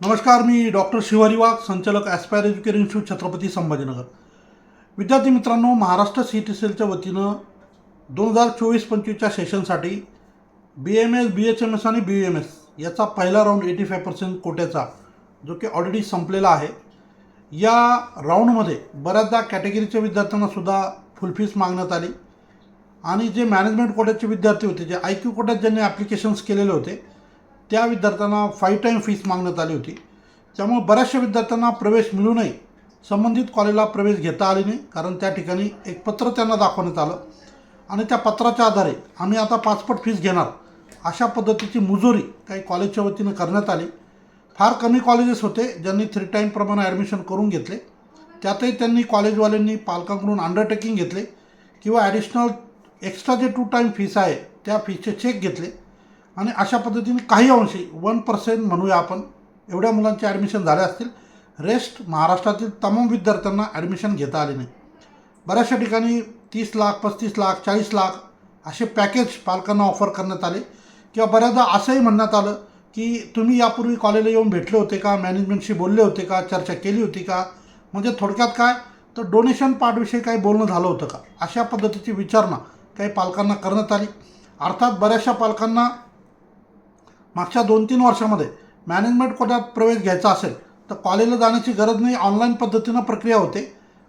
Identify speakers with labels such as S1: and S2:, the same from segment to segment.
S1: नमस्कार मी डॉक्टर शिवारी वाघ संचालक aspire education institute Chhatrapati Sambhajinagar. विद्यार्थी मित्रांनो महाराष्ट्र सी टी सेलच्या वतीनं दोन हजार चोवीस पंचवीसच्या सेशनसाठी B M S B H M S आणि बी एम एस याचा पहिला राऊंड एटी फाय पर्सेंट कोट्याचा जो की ऑलरेडी संपलेला आहे. या राऊंडमध्ये बऱ्याचदा कॅटेगरीच्या विद्यार्थ्यांनासुद्धा फुल फीस मागण्यात आली. आणि जे मॅनेजमेंट कोट्याचे विद्यार्थी होते जे आय क्यू कोट्यात ज्यांनी ॲप्लिकेशन्स केलेले होते त्या विद्यार्थ्यांना फाईव्ह टाईम फीस मागण्यात आली होती. त्यामुळे बऱ्याचशा विद्यार्थ्यांना प्रवेश मिळूनही संबंधित कॉलेजला प्रवेश घेता आले नाही कारण त्या ठिकाणी एक पत्र त्यांना दाखवण्यात आलं. आणि त्या पत्राच्या आधारे आम्ही आता पाचपट फीस घेणार. अशा पद्धतीची मुजोरी काही कॉलेजच्या वतीनं करण्यात आली. फार कमी कॉलेजेस होते ज्यांनी थ्री टाईमप्रमाणे ॲडमिशन करून घेतले. त्यातही त्यांनी कॉलेजवाल्यांनी पालकांकडून अंडरटेकिंग घेतले किंवा ॲडिशनल एक्स्ट्रा जे टू टाईम फीस आहे त्या फीसचे चेक घेतले. आणि अशा पद्धतीने काही अंशी वन पर्सेंट म्हणूया आपण एवढ्या मुलांचे ॲडमिशन झाले असतील. रेस्ट महाराष्ट्रातील तमाम विद्यार्थ्यांना ॲडमिशन घेता आले नाही. बऱ्याचशा ठिकाणी तीस लाख पस्तीस लाख चाळीस लाख असे पॅकेज पालकांना ऑफर करण्यात आले. किंवा बऱ्याचदा असंही म्हणण्यात आलं की तुम्ही यापूर्वी कॉलेजला येऊन भेटले होते का? मॅनेजमेंटशी बोलले होते का? चर्चा केली होती का? म्हणजे थोडक्यात काय? तर डोनेशन पार्टविषयी काही बोलणं झालं होतं का? अशा पद्धतीची विचारणा काही पालकांना करण्यात आली. अर्थात बऱ्याचशा पालकांना मागच्या दोन तीन वर्षामध्ये मॅनेजमेंट कोट्यात प्रवेश घ्यायचा असेल तर कॉलेजला जाण्याची गरज नाही ऑनलाईन पद्धतीनं प्रक्रिया होते.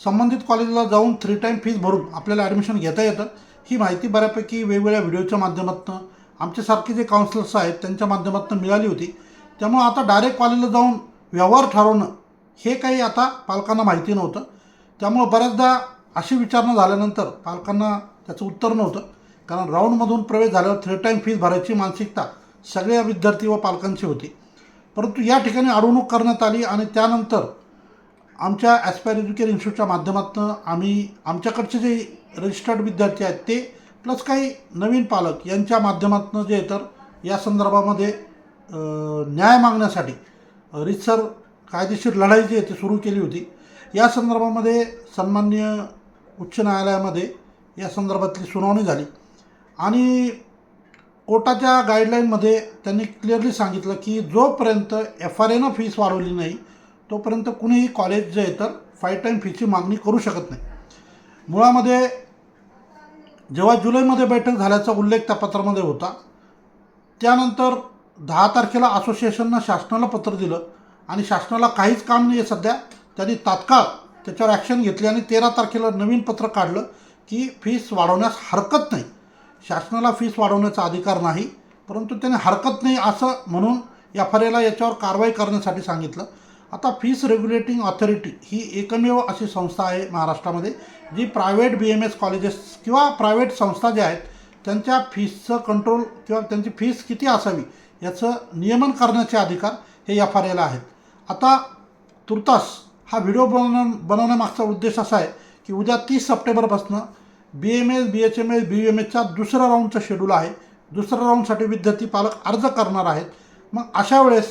S1: संबंधित कॉलेजला जाऊन थ्री टाईम फीज भरून आपल्याला ॲडमिशन घेता येतं. ही माहिती बऱ्यापैकी वेगवेगळ्या व्हिडिओच्या माध्यमातून आमच्यासारखे जे काउन्सिलर्स आहेत त्यांच्या माध्यमातून मिळाली होती. त्यामुळं आता डायरेक्ट कॉलेजला जाऊन व्यवहार ठरवणं हे काही आता पालकांना माहिती नव्हतं. त्यामुळं बऱ्याचदा अशी विचारणा झाल्यानंतर पालकांना त्याचं उत्तर नव्हतं. कारण राऊंडमधून प्रवेश झाल्यावर थ्री टाईम फीज भरायची मानसिकता सगळ्या विद्यार्थी व पालकांची होती. परंतु या ठिकाणी अडवणूक करण्यात आली आणि त्यानंतर आमच्या ॲस्पायर एज्युकेशन इन्स्टिट्यूटच्या माध्यमातून आम्ही आमच्याकडचे जे रजिस्टर्ड विद्यार्थी आहेत ते प्लस काही नवीन पालक यांच्या माध्यमातून जे तर या संदर्भामध्ये न्याय मागण्यासाठी रितसर कायदेशीर लढाई जी आहे ती सुरू केली होती. या संदर्भामध्ये सन्मान्य उच्च न्यायालयामध्ये या संदर्भातली सुनावणी झाली. आणि कोर्टाच्या गाईडलाईनमध्ये त्यांनी क्लिअरली सांगितलं की जोपर्यंत एफ आर एनं फीस वाढवली नाही तोपर्यंत कुणीही कॉलेज जे आहे तर फाईव्ह टाईम फीची मागणी करू शकत नाही. मुळामध्ये जेव्हा जुलैमध्ये बैठक झाल्याचा उल्लेख त्या पत्रामध्ये होता त्यानंतर दहा तारखेला असोसिएशननं शासनाला पत्र दिलं आणि शासनाला काहीच काम नाही आहे सध्या. त्यांनी तात्काळ त्याच्यावर ॲक्शन घेतली आणि तेरा तारखेला नवीन पत्र काढलं की फीस वाढवण्यास हरकत नाही. शासनाला फीस वाढवण्याचा अधिकार नाही परंतु त्याने हरकत नाही असं म्हणून एफ आर एला याच्यावर कारवाई करण्यासाठी सांगितलं. आता फीस रेग्युलेटिंग ऑथॉरिटी ही एकमेव अशी संस्था आहे महाराष्ट्रामध्ये जी private B M S colleges किंवा प्रायव्हेट संस्था ज्या आहेत त्यांच्या फीसचं कंट्रोल किंवा त्यांची फीस किती असावी याचं नियमन करण्याचे अधिकार हे एफ आर एला आहेत. आता तुर्तास हा व्हिडिओ बनवण्या बनवण्यामागचा उद्देश असा आहे की उद्या तीस सप्टेंबरपासून B M S B H M S B M एसचा दुसरा राऊंडचा शेड्यूल आहे. दुसऱ्या राऊंडसाठी विद्यार्थी पालक अर्ज करणार आहेत. मग अशा वेळेस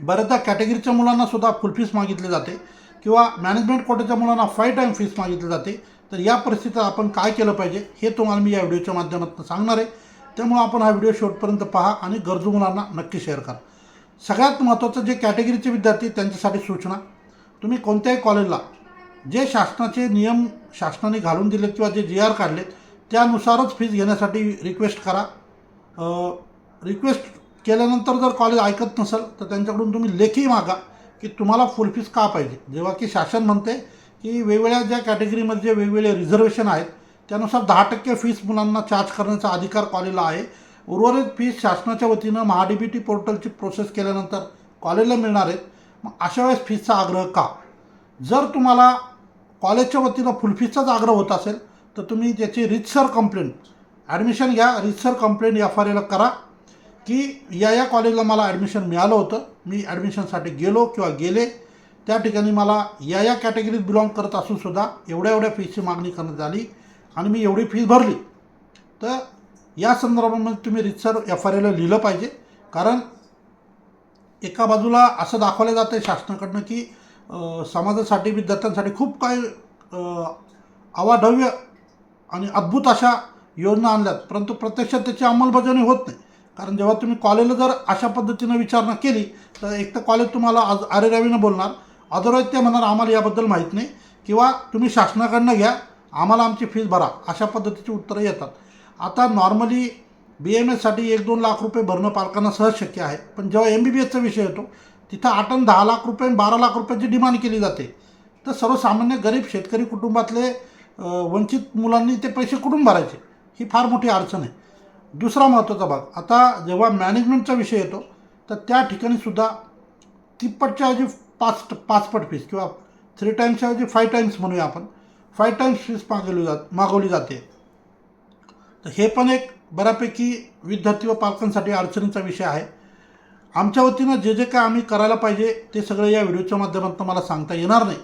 S1: बऱ्याचदा कॅटेगरीच्या मुलांना सुद्धा फुल फीस मागितली जाते किंवा मॅनेजमेंट कोटेच्या मुलांना फाय टाईम फीस मागितली जाते. तर या परिस्थितीत आपण काय केलं पाहिजे हे तुम्हाला मी या व्हिडिओच्या माध्यमातून सांगणार आहे. त्यामुळं आपण हा व्हिडिओ शेवटपर्यंत पहा आणि गरजू मुलांना नक्की शेअर करा. सगळ्यात महत्त्वाचं जे कॅटेगरीचे विद्यार्थी त्यांच्यासाठी सूचना. तुम्ही कोणत्याही कॉलेजला जे शासनाचे नियम शासनाने घालून दिलेत किंवा जे जी आर काढलेत त्यानुसारच फीज घेण्यासाठी रिक्वेस्ट करा. रिक्वेस्ट केल्यानंतर जर कॉलेज ऐकत नसेल तर त्यांच्याकडून तुम्ही लेखी मागा की तुम्हाला फुल फीस का पाहिजे. जेव्हा की शासन म्हणते की वेगवेगळ्या ज्या कॅटेगरीमध्ये जे वेगवेगळे रिझर्वेशन आहेत त्यानुसार दहा टक्के फीस मुलांना चार्ज करण्याचा अधिकार कॉलेजला आहे. उर्वरित फीस शासनाच्या वतीनं महा डी बी टी पोर्टलची प्रोसेस केल्यानंतर कॉलेजला मिळणार आहेत. मग अशा वेळेस फीसचा आग्रह का? जर तुम्हाला कॉलेजच्या वतीनं फुलफीसचाच आग्रह होत असेल तर तुम्ही त्याची रितसर कंप्लेंट ॲडमिशन घ्या रितसर कंप्लेंट एफ आर एला करा. की या या कॉलेजला मला ॲडमिशन मिळालं होतं. मी ॲडमिशनसाठी गेलो किंवा गेले. त्या ठिकाणी मला या या कॅटेगरीत बिलॉंग करत असूनसुद्धा एवढ्या एवढ्या फीसची मागणी करण्यात आली आणि मी एवढी फीज भरली. तर या संदर्भामध्ये तुम्ही रितसर एफ आर एला लिहिलं पाहिजे. कारण एका बाजूला असं दाखवलं जातं आहे शासनाकडनं की समाजासाठी विद्यार्थ्यांसाठी खूप काही अवाढव्य आणि अद्भुत अशा योजना आणल्यात. परंतु प्रत्यक्षात त्याची अंमलबजावणी होत नाही. कारण जेव्हा तुम्ही कॉलेजला जर अशा पद्धतीनं विचारणा केली तर एक तर कॉलेज तुम्हाला आज आरेरावीनं बोलणार. अदरवाईज ते म्हणणार आम्हाला याबद्दल माहीत नाही. किंवा तुम्ही शासनाकडनं घ्या आम्हाला आमची फीज भरा. अशा पद्धतीची उत्तरं येतात. आता नॉर्मली बी एम एससाठी एक दोन लाख रुपये भरणं पालकांना सहज शक्य आहे. पण जेव्हा एम बी बी एसचा विषय येतो तिथं आठ आणि दहा लाख रुपये आणि बारा लाख रुपयाची डिमांड केली जाते. तर सर्वसामान्य गरीब शेतकरी कुटुंबातले वंचित मुलांनी ते पैसे कुठून भरायचे? ही फार मोठी अडचण आहे. दुसरा महत्त्वाचा भाग आता जेव्हा मॅनेजमेंटचा विषय येतो तर त्या ठिकाणी सुद्धा तिप्पटच्या ऐवजी पाच पाचपट फीस किंवा थ्री टाईम्सच्या ऐवजी फाय टाईम्स म्हणूया आपण. फाय टाईम्स फीस मागवली जात मागवली जाते. तर हे पण एक बऱ्यापैकी विद्यार्थी व पालकांसाठी अडचणीचा विषय आहे. आमच्या वतीनं जे जे काय आम्ही करायला पाहिजे ते सगळं या व्हिडिओच्या माध्यमातून मला सांगता येणार नाही.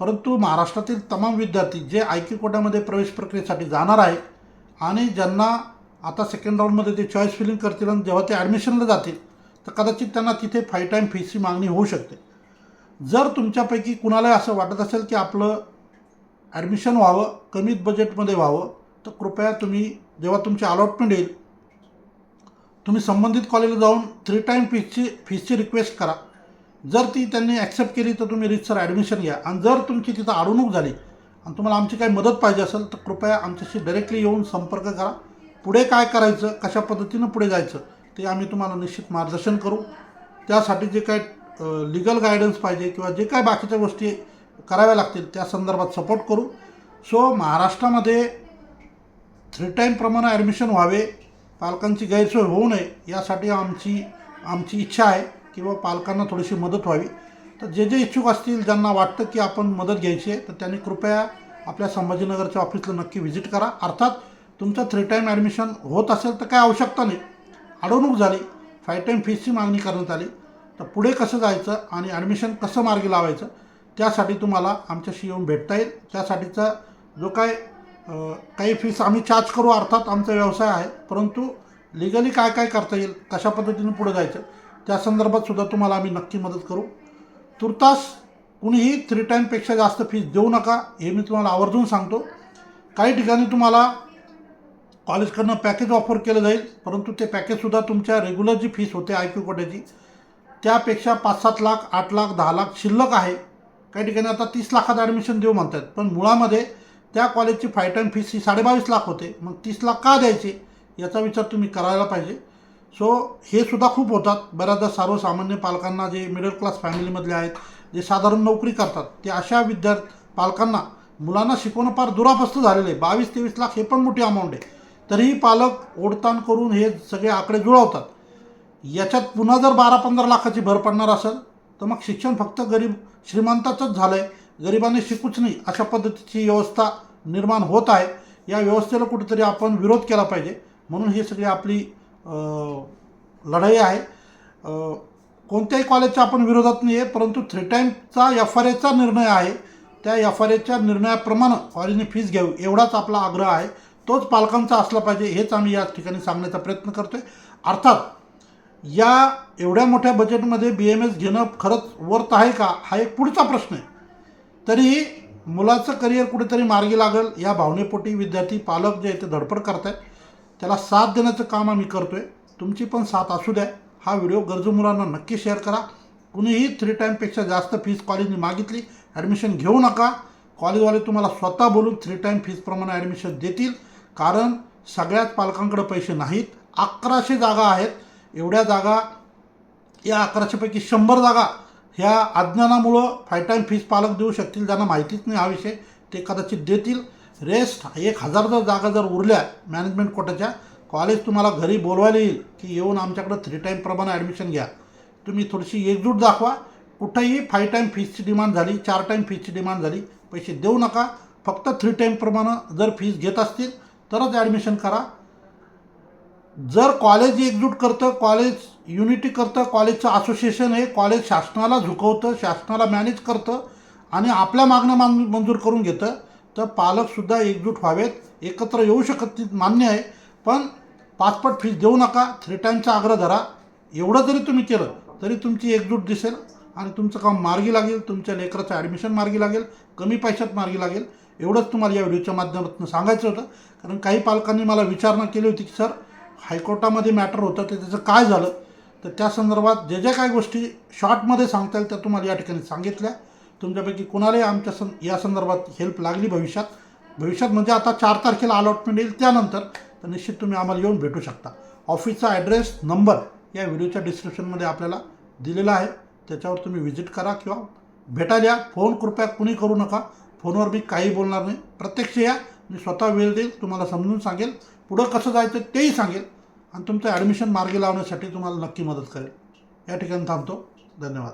S1: परंतु महाराष्ट्रातील तमाम विद्यार्थी जे आय क्यू कोट्यामध्ये प्रवेश प्रक्रियेसाठी जाणार आहे आणि ज्यांना आता सेकंड राऊंडमध्ये ते चॉईस फिलिंग करतील आणि जेव्हा ते ॲडमिशनला जातील तर कदाचित त्यांना तिथे फाय टाईम फीसची मागणी होऊ शकते. जर तुमच्यापैकी कुणाला असं वाटत असेल की आपलं ॲडमिशन व्हावं कमीत बजेटमध्ये व्हावं तर कृपया तुम्ही जेव्हा तुमची अलॉटमेंट येईल तुम्ही संबंधित कॉलेजला जाऊन थ्री टाईम फीसची फीसची रिक्वेस्ट करा. जर ती त्यांनी ॲक्सेप्ट केली तर तुम्ही रितसर ॲडमिशन घ्या. आणि जर तुमची तिथं अडवणूक झाली आणि तुम्हाला आमची काही मदत पाहिजे असेल तर कृपया आमच्याशी डायरेक्टली येऊन संपर्क करा. पुढे काय करायचं कशा पद्धतीनं पुढे जायचं ते आम्ही तुम्हाला निश्चित मार्गदर्शन करू. त्यासाठी जे काय लिगल गायडन्स पाहिजे किंवा जे काय बाकीच्या गोष्टी कराव्या लागतील त्या संदर्भात सपोर्ट करू. सो महाराष्ट्रामध्ये थ्री टाईमप्रमाणे ॲडमिशन व्हावे. पालकांची गैरसोय होऊ नये यासाठी आमची आमची इच्छा आहे किंवा पालकांना थोडीशी मदत व्हावी. तर जे जे इच्छुक असतील ज्यांना वाटतं की आपण मदत घ्यायची आहे तर त्यांनी कृपया आपल्या संभाजीनगरच्या ऑफिसला नक्की व्हिजिट करा. अर्थात तुमचं थ्री टाईम ॲडमिशन होत असेल तर काय आवश्यकता नाही. अडवणूक झाली फाय टाईम फीसची मागणी करण्यात आली तर पुढे कसं जायचं आणि ॲडमिशन कसं मार्गी लावायचं त्यासाठी तुम्हाला आमच्याशी येऊन भेटता येईल. त्यासाठीचा जो काय काही फीस आम्ही चार्ज करू अर्थात आमचा व्यवसाय आहे. परंतु लिगली काय काय करता येईल कशा पद्धतीने पुढे जायचं त्या संदर्भात सुद्धा तुम्हाला आम्ही नक्की मदत करू. तुर्तास कुणीही थ्री टाईमपेक्षा जास्त फीस देऊ नका हे मी तुम्हाला आवर्जून सांगतो. काही ठिकाणी तुम्हाला कॉलेजकडनं पॅकेज ऑफर केलं जाईल परंतु ते पॅकेजसुद्धा तुमच्या रेग्युलर जी फीस होते आय क्यू कोट्याची त्यापेक्षा पाच सात लाख आठ लाख दहा लाख शिल्लक आहे. काही ठिकाणी आता तीस लाखात ॲडमिशन देऊ म्हणतात पण मुळामध्ये त्या कॉलेजची फाय टाईम फीस ही साडेबावीस लाख होते. मग तीस लाख का द्यायचे? याचा विचार तुम्ही करायला पाहिजे. सो हे सुद्धा खूप होतात. बऱ्याचदा सर्वसामान्य पालकांना जे मिडल क्लास फॅमिलीमधले आहेत जे साधारण नोकरी करतात ते अशा विद्यार्थी पालकांना मुलांना शिकवणं फार दुरापस्त झालेलं आहे. बावीस तेवीस लाख हे पण मोठी अमाऊंट आहे. तरीही पालक ओढताण करून हे सगळे आकडे जुळवतात. याच्यात पुन्हा जर बारा पंधरा लाखाची भर पडणार असेल तर मग शिक्षण फक्त गरीब श्रीमंताचंच झालं आहे गरिबांनी शिकूच नाही. अशा पद्धतीची व्यवस्था निर्माण होत आहे. या व्यवस्थेला कुठेतरी आपण विरोध केला पाहिजे. म्हणून ही सगळी आपली लढाई आहे. कोणत्याही कॉलेजच्या आपण विरोधात नाही आहे परंतु थ्री टाईमचा एफ आर एचा निर्णय आहे. त्या एफ आर एच्या निर्णयाप्रमाणे कॉलेजने फीज घ्यावी एवढाच आपला आग्रह आहे. तोच पालकांचा असला पाहिजे हेच आम्ही या ठिकाणी सांगण्याचा प्रयत्न करतो आहे अर्थात या एवढ्या मोठ्या बजेटमध्ये बी एम एस घेणं खरंच वर्थ आहे का? हा एक पुढचा प्रश्न आहे. तरीही मुलाचं करिअर कुठेतरी मार्गी लागेल. या भावनेपोटी विद्यार्थी पालक जे आहे ते धडपड करत आहेत त्याला साथ देण्याचं काम आम्ही करतो आहे तुमची पण साथ असू द्या. हा व्हिडिओ गरजू मुलांना नक्की शेअर करा. कुणीही थ्री टाईमपेक्षा जास्त फीस कॉलेजने मागितली ॲडमिशन घेऊ नका. कॉलेजवाले तुम्हाला स्वतः बोलून थ्री टाईम फीजप्रमाणे ॲडमिशन देतील. कारण सगळ्याच पालकांकडे पैसे नाहीत. अकराशे जागा आहेत. एवढ्या जागा या अकराशेपैकी शंभर जागा ह्या अज्ञानामुळं फाय टाईम फीस पालक देऊ शकतील ज्यांना माहितीच नाही हा विषय. ते कदाचित देतील. रेस्ट एक हजार जर जागा जर उरल्या मॅनेजमेंट कोटाच्या कॉलेज तुम्हाला घरी बोलवायला येईल की येऊन आमच्याकडं थ्री टाईमप्रमाणे ॲडमिशन घ्या. तुम्ही थोडीशी एकजूट दाखवा. कुठंही फाय टाईम फीसची डिमांड झाली चार टाईम फीसची डिमांड झाली पैसे देऊ नका. फक्त थ्री टाईमप्रमाणे जर फीस घेत असतील तरच ॲडमिशन करा. जर कॉलेज एकजूट करतं कॉलेज युनिटी करतं कॉलेजचं असोसिएशन आहे कॉलेज शासनाला झुकवतं शासनाला मॅनेज करतं आणि आपल्या मागण्या मान मंजूर करून घेतं. तर पालकसुद्धा एकजूट व्हावेत. एकत्र येऊ शकत मान्य आहे. पण पाचपट फीस देऊ नका थ्री टाईमचा आग्रह धरा. एवढं जरी तुम्ही केलं तरी तुमची एकजूट दिसेल आणि तुमचं काम मार्गी लागेल तुमच्या लेकराचं ॲडमिशन मार्गी लागेल कमी पैशात मार्गी लागेल. एवढंच तुम्हाला या व्हिडिओच्या माध्यमातून सांगायचं होतं. कारण काही पालकांनी मला विचारणा केली होती की सर हायकोर्टामध्ये मॅटर होतं ते त्याचं काय झालं? तर त्या संदर्भात जे ज्या काय गोष्टी शॉर्टमध्ये सांगता येईल त्या तुम्हाला या ठिकाणी सांगितल्या. तुमच्यापैकी कुणालाही आमच्या सं या संदर्भात हेल्प लागली भविष्यात. भविष्यात म्हणजे आता चार तारखेला अलॉटमेंट येईल त्यानंतर तर निश्चित तुम्ही आम्हाला येऊन भेटू शकता. ऑफिसचा ॲड्रेस नंबर या व्हिडिओच्या डिस्क्रिप्शनमध्ये आपल्याला दिलेला आहे. त्याच्यावर तुम्ही व्हिजिट करा किंवा भेटायला या. फोन कृपया कुणी करू नका. फोनवर मी काही बोलणार नाही. प्रत्यक्ष या. मी स्वतः वेळ देईल तुम्हाला समजून सांगेल. पुढं कसं जायचं तेही सांगेल. आणि तुमचं ॲडमिशन मार्गी लावण्यासाठी तुम्हाला नक्की मदत करेल. या ठिकाणी थांबतो. धन्यवाद.